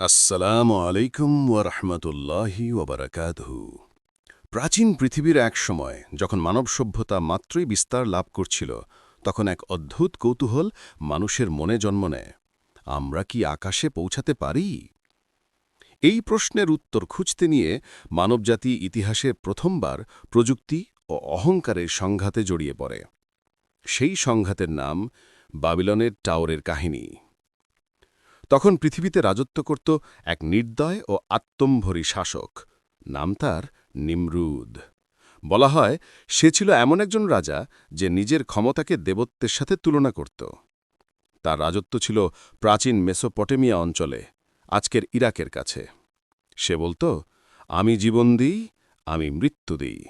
আসসালামু আলাইকুম ওরহমতুল্লাহি ওবরাকাতহু প্রাচীন পৃথিবীর এক সময় যখন মানব সভ্যতা মাত্রই বিস্তার লাভ করছিল, তখন এক অদ্ভুত কৌতূহল মানুষের মনে জন্ম নেয়। আমরা কি আকাশে পৌঁছাতে পারি? এই প্রশ্নের উত্তর খুঁজতে নিয়ে মানবজাতি ইতিহাসে প্রথমবার প্রযুক্তি ও অহংকারের সংঘাতে জড়িয়ে পড়ে। সেই সংঘাতের নাম বাবিলনের টাওয়ারের কাহিনী। তখন পৃথিবীতে রাজত্ব করত এক নির্দয় ও আত্মম্ভরী শাসক। নাম তার নিমরুদ। বলা হয়, সে ছিল এমন একজন রাজা যে নিজের ক্ষমতাকে দেবত্বের সাথে তুলনা করত। তার রাজত্ব ছিল প্রাচীন মেসোপটেমিয়া অঞ্চলে, আজকের ইরাকের কাছে। সে বলত, আমি জীবন দিই, আমি মৃত্যু দিই।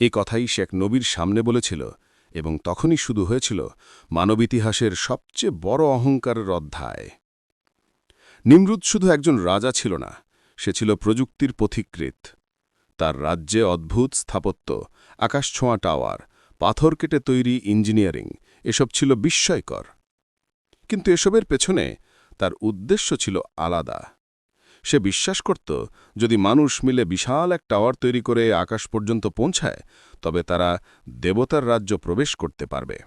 এই কথাই সে এক নবীর সামনে বলেছিল এবং তখনই শুরু হয়েছিল মানব ইতিহাসের সবচেয়ে বড় অহংকারের অধ্যায়। নিমরুদ শুধু একজন রাজা ছিল না, সে ছিল প্রযুক্তির পথিকৃত তার রাজ্যে অদ্ভুত স্থাপত্য আকাশছোঁয়া টাওয়ার, পাথর কেটে তৈরি ইঞ্জিনিয়ারিং, এসব ছিল বিস্ময়কর। কিন্তু এসবের পেছনে তার উদ্দেশ্য ছিল আলাদা। সে বিশ্বাস করত, যদি মানুষ মিলে বিশাল এক টাওয়ার তৈরি করে আকাশ পর্যন্ত পৌঁছায়, তবে তারা দেবতার রাজ্য প্রবেশ করতে পারবে।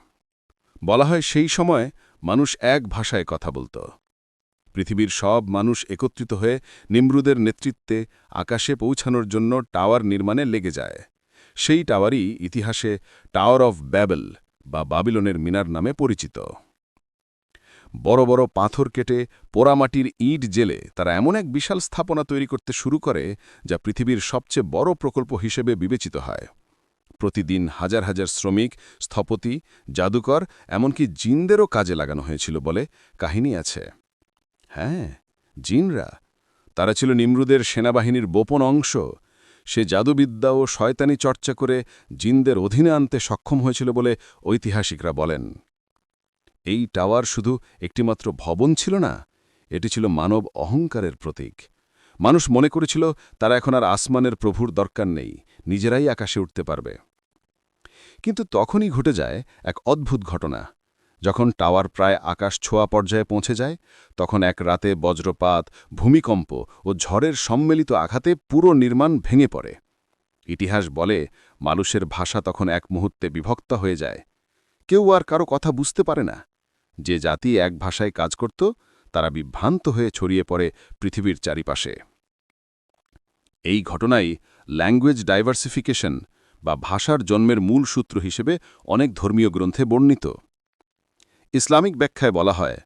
বলা হয় সেই সময় মানুষ এক ভাষায় কথা বলত। পৃথিবীর সব মানুষ একত্রিত হয়ে নিমরুদের নেতৃত্বে আকাশে পৌঁছানোর জন্য টাওয়ার নির্মাণে লেগে যায়। সেই টাওয়ারই ইতিহাসে টাওয়ার অফ ব্যাবেল বা বাবিলনের মিনার নামে পরিচিত। বড় বড় পাথর কেটে পোড়ামাটির ইট জেলে তারা এমন এক বিশাল স্থাপনা তৈরি করতে শুরু করে যা পৃথিবীর সবচেয়ে বড় প্রকল্প হিসেবে বিবেচিত হয়। প্রতিদিন হাজার হাজার শ্রমিক, স্থপতি, জাদুকর, এমনকি জিনদেরও কাজে লাগানো হয়েছিল বলে কাহিনী আছে। হ্যাঁ জিনরা। তারা ছিল নিমরুদের সেনাবাহিনীর বোপন অংশ। সে জাদুবিদ্যা ও শয়তানি চর্চা করে জিনদের অধীনে আনতে সক্ষম হয়েছিল বলে ঐতিহাসিকরা বলেন। এই টাওয়ার শুধু একটিমাত্র ভবন ছিল না, এটি ছিল মানব অহংকারের প্রতীক। মানুষ মনে করেছিল তারা এখন আর আসমানের প্রভুর দরকার নেই, নিজেরাই আকাশে উঠতে পারবে। কিন্তু তখনই ঘটে যায় এক অদ্ভুত ঘটনা। যখন টাওয়ার প্রায় আকাশ ছোঁয়া পর্যায়ে পৌঁছে যায়, তখন এক রাতে বজ্রপাত, ভূমিকম্প ও ঝড়ের সম্মিলিত আঘাতে পুরো নির্মাণ ভেঙে পড়ে। ইতিহাস বলে, মানুষের ভাষা তখন এক মুহূর্তে বিভক্ত হয়ে যায়। কেউ আর কারও কথা বুঝতে পারে না। যে জাতি এক ভাষায় কাজ করত, তারা বিভ্রান্ত হয়ে ছড়িয়ে পড়ে পৃথিবীর চারিপাশে। এই ঘটনাই ল্যাঙ্গুয়েজ ডাইভার্সিফিকেশন বা ভাষার জন্মের মূল সূত্র হিসেবে অনেক ধর্মীয় গ্রন্থে বর্ণিত। ইসলামিক ব্যাখ্যায় বলা হয়,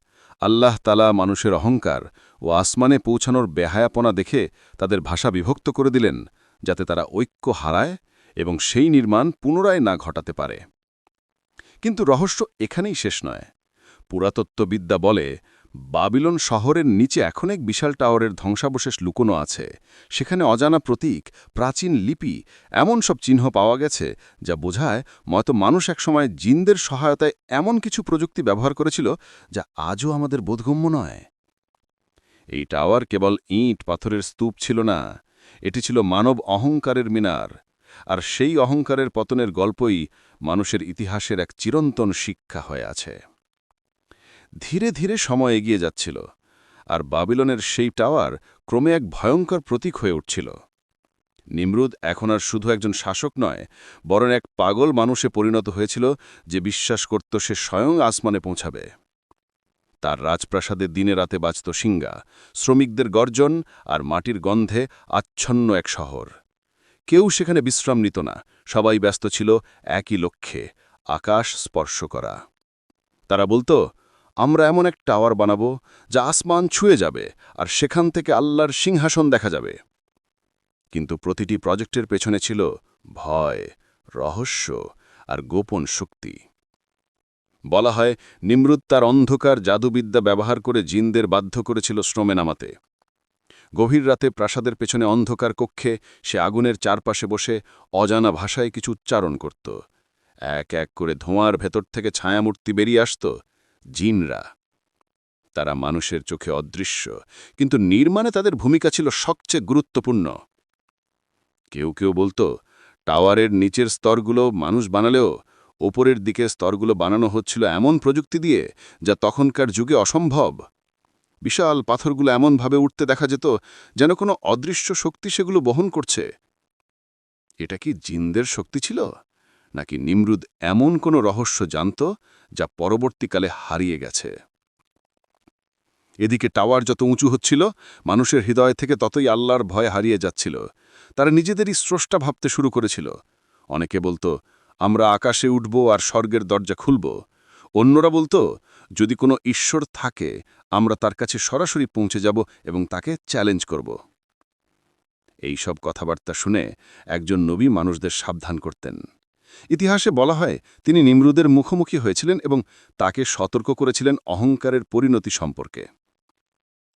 আল্লাহ তালা মানুষের অহংকার ও আসমানে পৌঁছানোর বেহায়াপনা দেখে তাদের ভাষা বিভক্ত করে দিলেন, যাতে তারা ঐক্য হারায় এবং সেই নির্মাণ পুনরায় না ঘটাতে পারে। কিন্তু রহস্য এখানেই শেষ নয়। পুরাতত্ত্ববিদ্যা বলে বাবিলন শহরের নিচে এখন এক বিশাল টাওয়ারের ধ্বংসাবশেষ লুকোনো আছে। সেখানে অজানা প্রতীক, প্রাচীন লিপি, এমন সব চিহ্ন পাওয়া গেছে যা বোঝায় ময়তো মানুষ একসময় জিনদের সহায়তায় এমন কিছু প্রযুক্তি ব্যবহার করেছিল যা আজও আমাদের বোধগম্য নয়। এই টাওয়ার কেবল ইট, পাথরের স্তূপ ছিল না। এটি ছিল মানব অহংকারের মিনার। আর সেই অহংকারের পতনের গল্পই মানুষের ইতিহাসের এক চিরন্তন শিক্ষা হয়ে আছে। ধীরে ধীরে সময় এগিয়ে যাচ্ছিল, আর বাবিলনের সেই টাওয়ার ক্রমে এক ভয়ঙ্কর প্রতীক হয়ে উঠছিল। নিমরুদ এখন আর শুধু একজন শাসক নয়, বরং এক পাগল মানুষে পরিণত হয়েছিল যে বিশ্বাস করত সে স্বয়ং আসমানে পৌঁছাবে। তার রাজপ্রাসাদে দিনে রাতে বাঁচত সিঙ্গা শ্রমিকদের গর্জন আর মাটির গন্ধে আচ্ছন্ন এক শহর। কেউ সেখানে বিশ্রাম নিত না, সবাই ব্যস্ত ছিল একই লক্ষ্যে, আকাশ স্পর্শ করা। তারা বলতো আমরা এমন এক টাওয়ার বানাবো যা আসমান ছুঁয়ে যাবে আর সেখান থেকে আল্লাহর সিংহাসন দেখা যাবে। কিন্তু প্রতিটি প্রজেক্টের পেছনে ছিল ভয়, রহস্য আর গোপন শক্তি। বলা হয়, নিমরুদ তার অন্ধকার জাদুবিদ্যা ব্যবহার করে জিনদের বাধ্য করেছিল শ্রমে নামাতে। গভীর রাতে প্রাসাদের পেছনে অন্ধকার কক্ষে সে আগুনের চারপাশে বসে অজানা ভাষায় কিছু উচ্চারণ করত। এক এক করে ধোঁয়ার ভেতর থেকে ছায়ামূর্তি বেরিয়ে আসত। জিনরা। তারা মানুষের চোখে অদৃশ্য, কিন্তু নির্মাণে তাদের ভূমিকা ছিল সবচেয়ে গুরুত্বপূর্ণ। কেউ কেউ বলতো, টাওয়ারের নিচের স্তরগুলো মানুষ বানালেও ওপরের দিকে স্তরগুলো বানানো হচ্ছিল এমন প্রযুক্তি দিয়ে যা তখনকার যুগে অসম্ভব। বিশাল পাথরগুলো এমনভাবে উঠতে দেখা যেত যেন কোনো অদৃশ্য শক্তি সেগুলো বহন করছে। এটা কি জিনদের শক্তি ছিল? নাকি নিমরুদ এমন কোনো রহস্য জানত যা পরবর্তীকালে হারিয়ে গেছে? এদিকে টাওয়ার যত উঁচু হচ্ছিল, মানুষের হৃদয় থেকে ততই আল্লাহর ভয় হারিয়ে যাচ্ছিল। তারা নিজেদেরই স্রষ্টা ভাবতে শুরু করেছিল। অনেকে বলতো, আমরা আকাশে উঠব আর স্বর্গের দরজা খুলব। অন্যরা বলতো, যদি কোনো ঈশ্বর থাকে, আমরা তার কাছে সরাসরি পৌঁছে যাব এবং তাকে চ্যালেঞ্জ করব। এই সব কথাবার্তা শুনে একজন নবী মানুষদের সাবধান করতেন। ইতিহাসে বলা হয়, তিনি নিমরুদের মুখোমুখি হয়েছিলেন এবং তাকে সতর্ক করেছিলেন অহংকারের পরিণতি সম্পর্কে।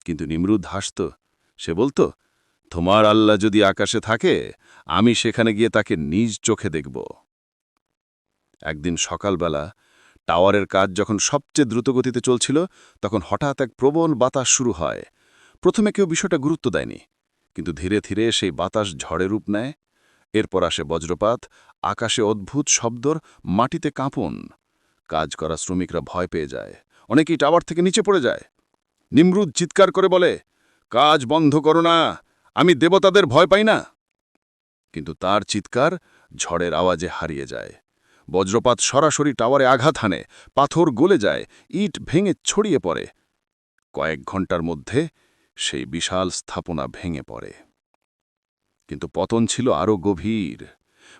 কিন্তু নিমরুদ হাসত, সে বলতো, তোমার আল্লাহ যদি আকাশে থাকে, আমি সেখানে গিয়ে তাকে নিজ চোখে দেখব। একদিন সকালবেলা টাওয়ারের কাজ যখন সবচেয়ে দ্রুতগতিতে চলছিল, তখন হঠাৎ এক প্রবল বাতাস শুরু হয়। প্রথমে কেউ বিষয়টা গুরুত্ব দেয়নি, কিন্তু ধীরে ধীরে সেই বাতাস ঝড়ে রূপ নেয়। এরপর আসে বজ্রপাত, আকাশে অদ্ভুত শব্দর, মাটিতে কাঁপন। কাজ করা শ্রমিকরা ভয় পেয়ে যায়। অনেকেই টাওয়ার থেকে নিচে পড়ে যায়। নিমরুদ চিৎকার করে বলে, কাজ বন্ধ করো না, আমি দেবতাদের ভয় পাই না। কিন্তু তার চিৎকার ঝড়ের আওয়াজে হারিয়ে যায়। বজ্রপাত সরাসরি টাওয়ারে আঘাত হানে, পাথর গলে যায়, ইট ভেঙে ছড়িয়ে পড়ে। কয়েক ঘণ্টার মধ্যে সেই বিশাল স্থাপনা ভেঙে পড়ে। কিন্তু পতন ছিল আরও গভীর।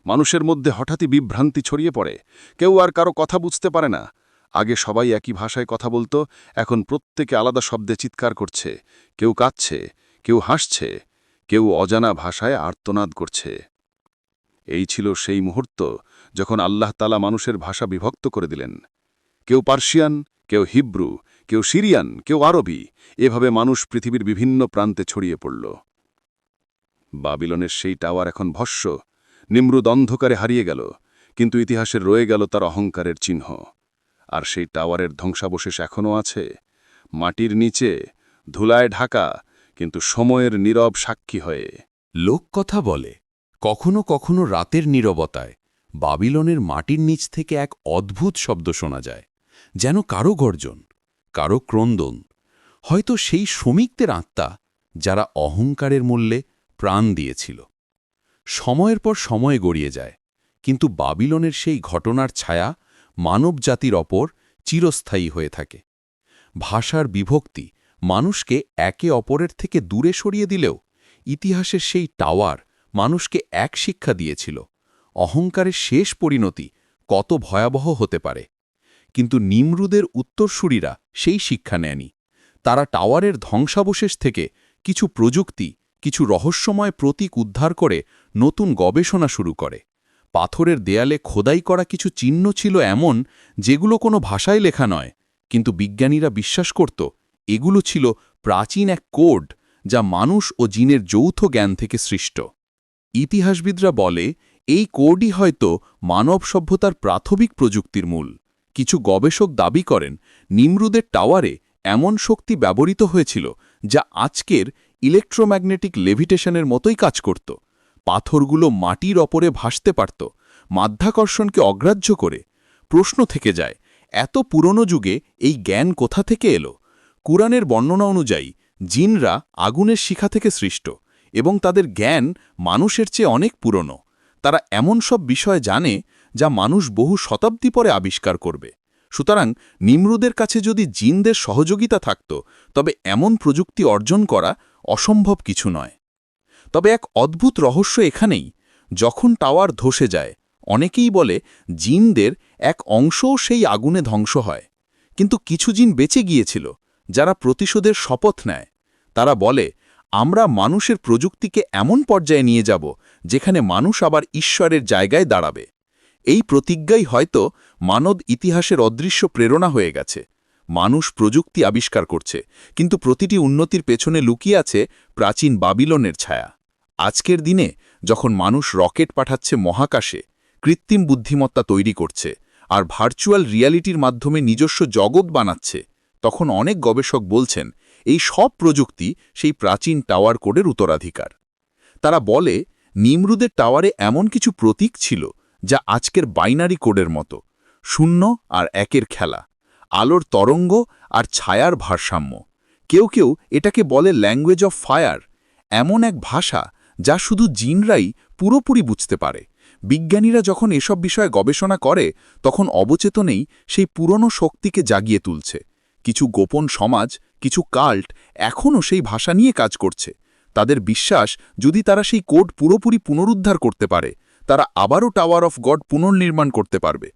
মানুষের মধ্যে হঠাৎই বিভ্রান্তি ছড়িয়ে পড়ে। কেউ আর কারও কথা বুঝতে পারে না। আগে সবাই একই ভাষায় কথা বলতো, এখন প্রত্যেকে আলাদা শব্দে চিৎকার করছে। কেউ কাঁদছে, কেউ হাসছে, কেউ অজানা ভাষায় আর্তনাদ করছে। এই ছিল সেই মুহূর্ত যখন আল্লাহ তালা মানুষের ভাষা বিভক্ত করে দিলেন। কেউ পার্সিয়ান, কেউ হিব্রু, কেউ সিরিয়ান, কেউ আরবি, এভাবে মানুষ পৃথিবীর বিভিন্ন প্রান্তে ছড়িয়ে পড়ল। বাবিলনের সেই টাওয়ার এখন ভস্য। নিমরুদ অন্ধকারে হারিয়ে গেল, কিন্তু ইতিহাসের রয়ে গেল তার অহংকারের চিহ্ন। আর সেই টাওয়ারের ধ্বংসাবশেষ এখনও আছে। মাটির নিচে, ধুলায় ঢাকা, কিন্তু সময়ের নীরব সাক্ষী হয়ে। লোককথা বলে, কখনো কখনো রাতের নীরবতায় বাবিলনের মাটির নিচ থেকে এক অদ্ভুত শব্দ শোনা যায়, যেন কারও গর্জন, কারও ক্রন্দন। হয়তো সেই শ্রমিকদের আত্মা, যারা অহংকারের মূল্যে প্রাণ দিয়েছিল। সময়ের পর সময় গড়িয়ে যায়, কিন্তু বাবিলনের সেই ঘটনার ছায়া মানব জাতির ওপর চিরস্থায়ী হয়ে থাকে। ভাষার বিভক্তি মানুষকে একে অপরের থেকে দূরে সরিয়ে দিলেও ইতিহাসের সেই টাওয়ার মানুষকে এক শিক্ষা দিয়েছিল, অহংকারের শেষ পরিণতি কত ভয়াবহ হতে পারে। কিন্তু নিমরুদের উত্তরসূরিরা সেই শিক্ষা নেয়নি। তারা টাওয়ারের ধ্বংসাবশেষ থেকে কিছু প্রযুক্তি কিছু রহস্যময় প্রতীক উদ্ধার করে নতুন গবেষণা শুরু করে। পাথরের দেয়ালে খোদাই করা কিছু চিহ্ন ছিল এমন যেগুলো কোনো ভাষায় লেখা নয়, কিন্তু বিজ্ঞানীরা বিশ্বাস করত এগুলো ছিল প্রাচীন এক কোড যা মানুষ ও জিনের যৌথ জ্ঞান থেকে সৃষ্ট। ইতিহাসবিদরা বলে, এই কোডই হয়তো মানব সভ্যতার প্রাথমিক প্রযুক্তির মূল। কিছু গবেষক দাবি করেন, নিমরুদের টাওয়ারে এমন শক্তি ব্যবহৃত হয়েছিল যা আজকের ইলেকট্রোম্যাগনেটিক লেভিটেশনের মতোই কাজ করত। পাথরগুলো মাটির ওপরে ভাসতে পারত, মাধ্যাকর্ষণকে অগ্রাহ্য করে। প্রশ্ন থেকে যায়, এত পুরনো যুগে এই জ্ঞান কোথা থেকে এলো? কুরআনের বর্ণনা অনুযায়ী, জিনরা আগুনের শিখা থেকে সৃষ্ট এবং তাদের জ্ঞান মানুষের চেয়ে অনেক পুরনো। তারা এমন সব বিষয় জানে যা মানুষ বহু শতাব্দী পরে আবিষ্কার করবে। সুতরাং নিমরুদের কাছে যদি জিনদের সহযোগিতা থাকত, তবে এমন প্রযুক্তি অর্জন করা অসম্ভব কিছু নয়। তবে এক অদ্ভুত রহস্য এখানেই, যখন টাওয়ার ধসে যায়, অনেকেই বলে জিনদের এক অংশও সেই আগুনে ধ্বংস হয়। কিন্তু কিছু জিন বেঁচে গিয়েছিল, যারা প্রতিশোধের শপথ নেয়। তারা বলে, আমরা মানুষের প্রযুক্তিকে এমন পর্যায়ে নিয়ে যাব, যেখানে মানুষ আবার ঈশ্বরের জায়গায় দাঁড়াবে। এই প্রতিজ্ঞাই হয়তো মানব ইতিহাসের অদৃশ্য প্রেরণা হয়ে গেছে। মানুষ প্রযুক্তি আবিষ্কার করছে, কিন্তু প্রতিটি উন্নতির পেছনে লুকিয়ে আছে প্রাচীন বাবিলনের ছায়া। আজকের দিনে যখন মানুষ রকেট পাঠাচ্ছে মহাকাশে, কৃত্রিম বুদ্ধিমত্তা তৈরি করছে আর ভার্চুয়াল রিয়ালিটির মাধ্যমে নিজস্ব জগৎ বানাচ্ছে, তখন অনেক গবেষক বলছেন, এই সব প্রযুক্তি সেই প্রাচীন টাওয়ার কোডের উত্তরাধিকার। তারা বলে, নিমরুদের টাওয়ারে এমন কিছু প্রতীক ছিল যা আজকের বাইনারি কোডের মতো, শূন্য আর একের খেলা। আলোর তরঙ্গ আর ছায়ার ভারসাম্য। কেউ কেউ এটাকে বলে ল্যাঙ্গুয়েজ অফ ফায়ার এমন এক ভাষা যা শুধু জিনরাই পুরোপুরি বুঝতে পারে। বিজ্ঞানীরা যখন এসব বিষয়ে গবেষণা করে, তখন অবচেতনেই সেই পুরনো শক্তিকে জাগিয়ে তুলছে। কিছু গোপন সমাজ, কিছু কাল্ট এখনও সেই ভাষা নিয়ে কাজ করছে। তাদের বিশ্বাস যদি তারা সেই কোড পুরোপুরি পুনরুদ্ধার করতে পারে, তারা আবারও টাওয়ার অফ গড পুনর্নির্মাণ করতে পারবে।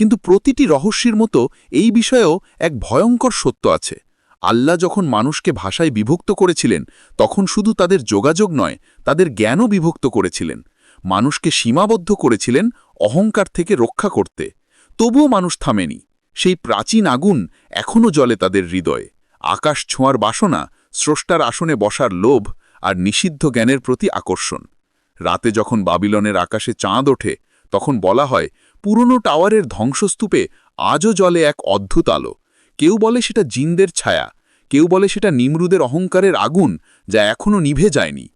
কিন্তু প্রতিটি রহস্যের মতো এই বিষয়েও এক ভয়ঙ্কর সত্য আছে। আল্লাহ যখন মানুষকে ভাষায় বিভক্ত করেছিলেন, তখন শুধু তাদের যোগাযোগ নয়, তাদের জ্ঞানও বিভক্ত করেছিলেন। মানুষকে সীমাবদ্ধ করেছিলেন অহংকার থেকে রক্ষা করতে। তবুও মানুষ থামেনি। সেই প্রাচীন আগুন এখনও জলে তাদের হৃদয়ে। আকাশ ছোঁয়ার বাসনা, স্রষ্টার আসনে বসার লোভ আর নিষিদ্ধ জ্ঞানের প্রতি আকর্ষণ। রাতে যখন বাবিলনের আকাশে চাঁদ ওঠে, তখন বলা হয় পুরনো টাওয়ারের ধ্বংসস্তূপে আজও জলে এক অদ্ভুত আলো। কেউ বলে সেটা জিনদের ছায়া, কেউ বলে সেটা নিমরুদের অহংকারের আগুন যা এখনও নিভে যায়নি।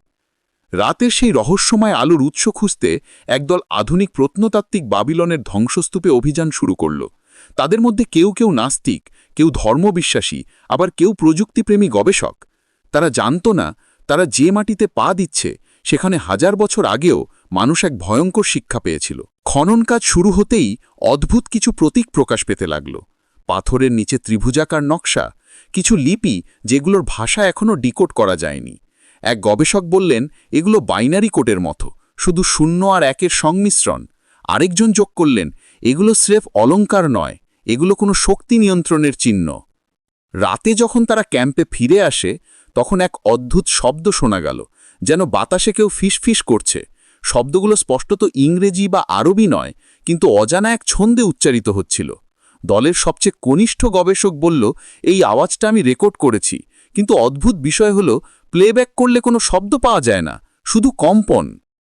রাতের সেই রহস্যময় আলোর উৎস খুঁজতে একদল আধুনিক প্রত্নতাত্ত্বিক বাবিলনের ধ্বংসস্তূপে অভিযান শুরু করল। তাদের মধ্যে কেউ কেউ নাস্তিক, কেউ ধর্মবিশ্বাসী, আবার কেউ প্রযুক্তিপ্রেমী গবেষক। তারা জানত না, তারা যে মাটিতে পা দিচ্ছে সেখানে হাজার বছর আগেও মানুষ এক ভয়ঙ্কর শিক্ষা পেয়েছিল। খনন কাজ শুরু হতেই অদ্ভুত কিছু প্রতীক প্রকাশ পেতে লাগল। পাথরের নিচে ত্রিভুজাকার নকশা, কিছু লিপি যেগুলোর ভাষা এখনও ডিকোড করা যায়নি। এক গবেষক বললেন, এগুলো বাইনারি কোডের মতো, শুধু শূন্য আর একের সংমিশ্রণ। আরেকজন যোগ করলেন, এগুলো স্রেফ অলঙ্কার নয়, এগুলো কোনো শক্তি নিয়ন্ত্রণের চিহ্ন। রাতে যখন তারা ক্যাম্পে ফিরে আসে, তখন এক অদ্ভুত শব্দ শোনা গেল। যেন বাতাসে কেউ ফিসফিস করছে। শব্দগুলো স্পষ্টত ইংরেজি বা আরবি নয়, কিন্তু অজানা এক ছন্দে উচ্চারিত হচ্ছিল। দলের সবচেয়ে কনিষ্ঠ গবেষক বলল, এই আওয়াজটা আমি রেকর্ড করেছি, কিন্তু অদ্ভুত বিষয় হল, প্লেব্যাক করলে কোনো শব্দ পাওয়া যায় না, শুধু কম্পন।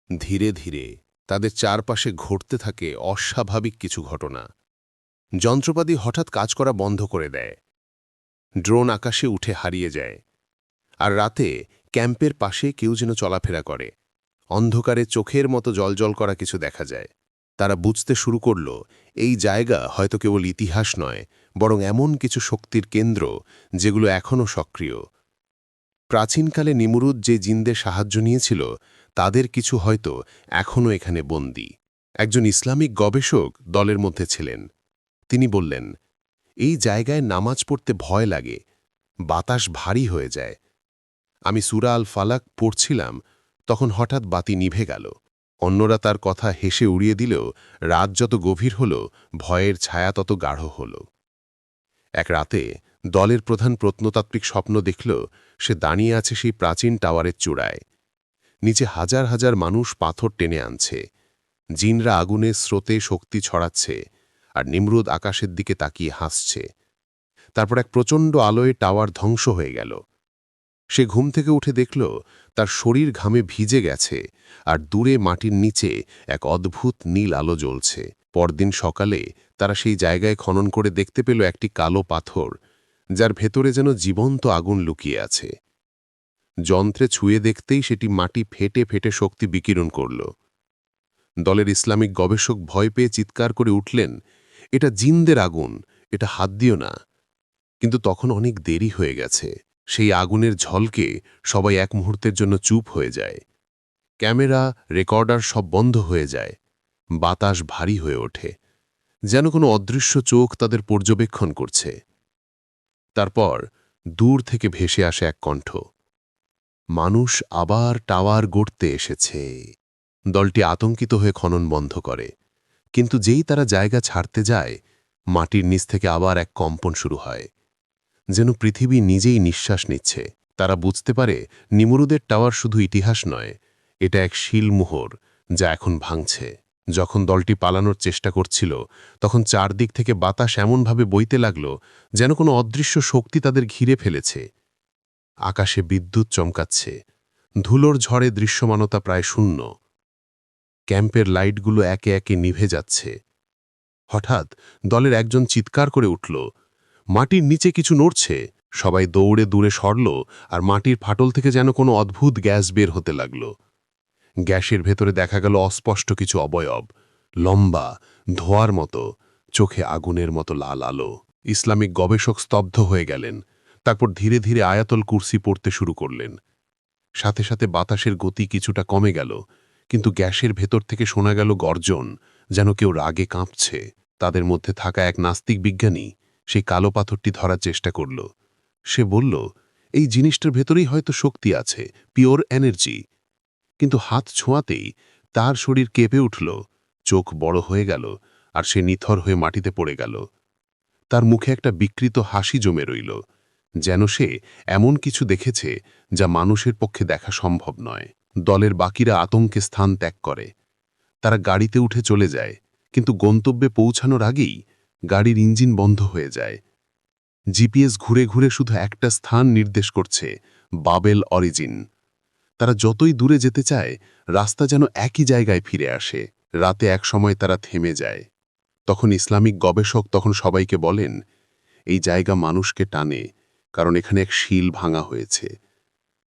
ধীরে ধীরে তাদের চারপাশে ঘটতে থাকে অস্বাভাবিক কিছু ঘটনা। যন্ত্রপাতি হঠাৎ কাজ করা বন্ধ করে দেয়। ড্রোন আকাশে উঠে হারিয়ে যায়। আর রাতে ক্যাম্পের পাশে কেউ যেন চলাফেরা করে। অন্ধকারে চোখের মতো জলজল করা কিছু দেখা যায়। তারা বুঝতে শুরু করল, এই জায়গা হয়তো কেবল ইতিহাস নয়, বরং এমন কিছু শক্তির কেন্দ্র যেগুলো এখনও সক্রিয়। প্রাচীনকালে নিমুরুদ যে জিনদের সাহায্য নিয়েছিল, তাদের কিছু হয়তো এখনও এখানে বন্দী। একজন ইসলামিক গবেষক দলের মধ্যে ছিলেন। তিনি বললেন, এই জায়গায় নামাজ পড়তে ভয় লাগে। বাতাস ভারী হয়ে যায়। আমি সুরা আল ফালাক পড়ছিলাম, তখন হঠাৎ বাতি নিভে গেল। অন্যরা তার কথা হেসে উড়িয়ে দিলেও রাত যত গভীর হল, ভয়ের ছায়া তত গাঢ় হল। এক রাতে দলের প্রধান প্রত্নতাত্ত্বিক স্বপ্ন দেখল, সে দাঁড়িয়ে আছে সেই প্রাচীন টাওয়ারের চূড়ায়। নিচে হাজার হাজার মানুষ পাথর টেনে আনছে। জিনরা আগুনের স্রোতে শক্তি ছড়াচ্ছে আর নিমরুদ আকাশের দিকে তাকিয়ে হাসছে। তারপর এক প্রচণ্ড আলোয় টাওয়ার ধ্বংস হয়ে গেল। সে ঘুম থেকে উঠে দেখল, তার শরীর ঘামে ভিজে গেছে আর দূরে মাটির নিচে এক অদ্ভুত নীল আলো জ্বলছে। পরদিন সকালে তারা সেই জায়গায় খনন করে দেখতে পেল একটি কালো পাথর, যার ভেতরে যেন জীবন্ত আগুন লুকিয়ে আছে। যন্ত্রে ছুঁয়ে দেখতেই সেটি মাটি ফেটে ফেটে শক্তি বিকিরণ করল। দলের ইসলামিক গবেষক ভয় পেয়ে চিৎকার করে উঠলেন, এটা জিনদের আগুন, এটা হাত দিও না। কিন্তু তখন অনেক দেরি হয়ে গেছে। সেই আগুনের ঝলকে সবাই এক মুহূর্তের জন্য চুপ হয়ে যায়। ক্যামেরা, রেকর্ডার সব বন্ধ হয়ে যায়। বাতাস ভারী হয়ে ওঠে। যেন কোনো অদৃশ্য চোখ তাদের পর্যবেক্ষণ করছে। তারপর দূর থেকে ভেসে আসে এক কণ্ঠ। মানুষ আবার টাওয়ার গড়তে এসেছে। দলটি আতঙ্কিত হয়ে খনন বন্ধ করে। কিন্তু যেই তারা জায়গা ছাড়তে যায়, মাটির নিচ থেকে আবার এক কম্পন শুরু হয়। যেন পৃথিবী নিজেই নিঃশ্বাস নিচ্ছে। তারা বুঝতে পারে নিমরুদের টাওয়ার শুধু ইতিহাস নয়, এটা এক শিলমোহর যা এখন ভাঙছে। যখন দলটি পালানোর চেষ্টা করছিল, তখন চারদিক থেকে বাতাস এমনভাবে বইতে লাগল যেন কোনো অদৃশ্য শক্তি তাদের ঘিরে ফেলেছে। আকাশে বিদ্যুৎ চমকাচ্ছে, ধুলোর ঝড়ে দৃশ্যমানতা প্রায় শূন্য। ক্যাম্পের লাইটগুলো একে একে নিভে যাচ্ছে। হঠাৎ দলের একজন চিৎকার করে উঠল মাটির নিচে কিছু নড়ছে। সবাই দৌড়ে দূরে সরল আর মাটির ফাটল থেকে যেন কোনো অদ্ভুত গ্যাস বের হতে লাগল। গ্যাসের ভেতরে দেখা গেল অস্পষ্ট কিছু অবয়ব। লম্বা, ধোয়ার মতো, চোখে আগুনের মতো লাল আলো। ইসলামিক গবেষক স্তব্ধ হয়ে গেলেন। তারপর ধীরে ধীরে আয়াতল কুর্সি পড়তে শুরু করলেন। সাথে সাথে বাতাসের গতি কিছুটা কমে গেল, কিন্তু গ্যাসের ভেতর থেকে শোনা গেল গর্জন, যেন কেউ রাগে কাঁপছে। তাদের মধ্যে থাকা এক নাস্তিক বিজ্ঞানী সেই কালো পাথরটি ধরার চেষ্টা করল। সে বলল, এই জিনিসটার ভেতরেই হয়তো শক্তি আছে, পিওর এনার্জি। কিন্তু হাত ছোঁয়াতেই তার শরীর কেঁপে উঠল, চোখ বড় হয়ে গেল, আর সে নিথর হয়ে মাটিতে পড়ে গেল। তার মুখে একটা বিকৃত হাসি জমে রইল, যেন সে এমন কিছু দেখেছে যা মানুষের পক্ষে দেখা সম্ভব নয়। দলের বাকিরা আতঙ্কে স্থান ত্যাগ করে। তারা গাড়িতে উঠে চলে যায়, কিন্তু গন্তব্যে পৌঁছানোর আগেই গাড়ির ইঞ্জিন বন্ধ হয়ে যায়। জিপিএস ঘুরে ঘুরে শুধু একটা স্থান নির্দেশ করছে, বাবেল অরিজিন। তারা যতই দূরে যেতে চায়, রাস্তা যেন একই জায়গায় ফিরে আসে, রাতে এক সময় তারা থেমে যায়। তখন ইসলামিক গবেষক তখন সবাইকে বলেন, এই জায়গা মানুষকে টানে, কারণ এখানে এক শিল ভাঙা হয়েছে।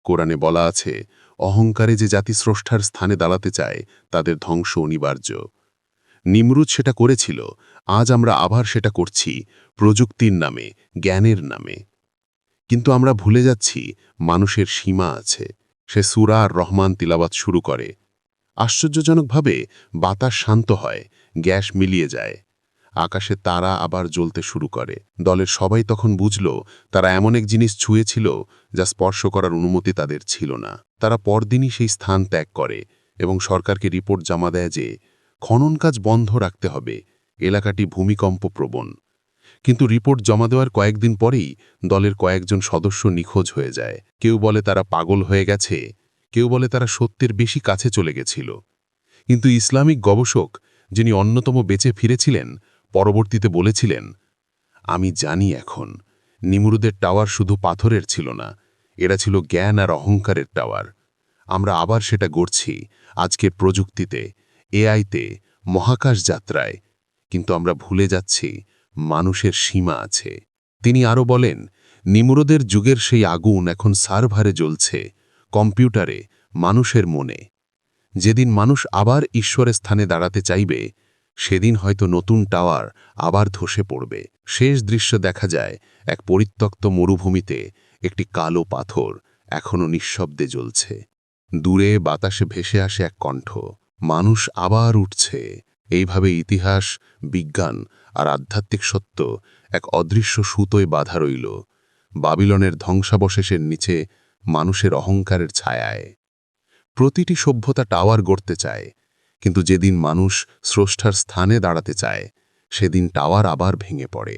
কোরআনে বলা আছে, অহংকারে যে জাতি স্রষ্টার স্থানে দাঁড়াতে চায়, তাদের ধ্বংস অনিবার্য। নিমরুদ সেটা করেছিল, আজ আমরা আবার সেটা করছি, প্রযুক্তির নামে, জ্ঞানের নামে। কিন্তু আমরা ভুলে যাচ্ছি, মানুষের সীমা আছে। সে সুরা আর রহমান তিলাবাত শুরু করে। আশ্চর্যজনকভাবে, বাতাস শান্ত হয়, গ্যাস মিলিয়ে যায়। আকাশে তারা আবার জ্বলতে শুরু করে। দলের সবাই তখন বুঝল, তারা এমন এক জিনিস ছুঁয়েছিল, যা স্পর্শ করার অনুমতি তাদের ছিল না। তারা পরদিনই সেই স্থান ত্যাগ করে এবং সরকারকে রিপোর্ট জমা দেয় যে খনন কাজ বন্ধ রাখতে হবে। এলাকাটি ভূমিকম্প প্রবণ। কিন্তু রিপোর্ট জমা দেওয়ার কয়েকদিন পরেই দলের কয়েকজন সদস্য নিখোঁজ হয়ে যায়। কেউ বলে তারা পাগল হয়ে গেছে, কেউ বলে তারা সত্যের বেশি কাছে চলে গেছিল। কিন্তু ইসলামিক গবেষক যিনি অন্যতম বেঁচে ফিরেছিলেন, পরবর্তীতে বলেছিলেন, আমি জানি এখন, নিমরুদের টাওয়ার শুধু পাথরের ছিল না, এরা ছিল জ্ঞান আর অহংকারের টাওয়ার। আমরা আবার সেটা গড়ছি আজকের প্রযুক্তিতে। এআইতে মহাকাশ যাত্রায়, কিন্তু আমরা ভুলে যাচ্ছি মানুষের সীমা আছে। তিনি আরও বলেন, নিমুরদের যুগের সেই আগুন এখন সার্ভারে জ্বলছে, কম্পিউটারে, মানুষের মনে। যেদিন মানুষ আবার ঈশ্বরের স্থানে দাঁড়াতে চাইবে, সেদিন হয়তো নতুন টাওয়ার আবার ধসে পড়বে। শেষ দৃশ্য দেখা যায় এক পরিত্যক্ত মরুভূমিতে একটি কালো পাথর এখনও নিঃশব্দে জ্বলছে। দূরে বাতাসে ভেসে আসে এক কণ্ঠ। মানুষ আবার উঠছে। এইভাবে ইতিহাস, বিজ্ঞান আর আধ্যাত্মিক সত্য এক অদৃশ্য সুতোয় বাধা রইল। বাবিলনের ধ্বংসাবশেষের নিচে মানুষের অহংকারের ছায়ায়। প্রতিটি সভ্যতা টাওয়ার গড়তে চায়, কিন্তু যেদিন মানুষ স্রষ্টার স্থানে দাঁড়াতে চায়, সেদিন টাওয়ার আবার ভেঙে পড়ে।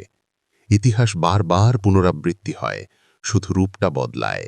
ইতিহাস বারবার পুনরাবৃত্তি হয়, শুধু রূপটা বদলায়।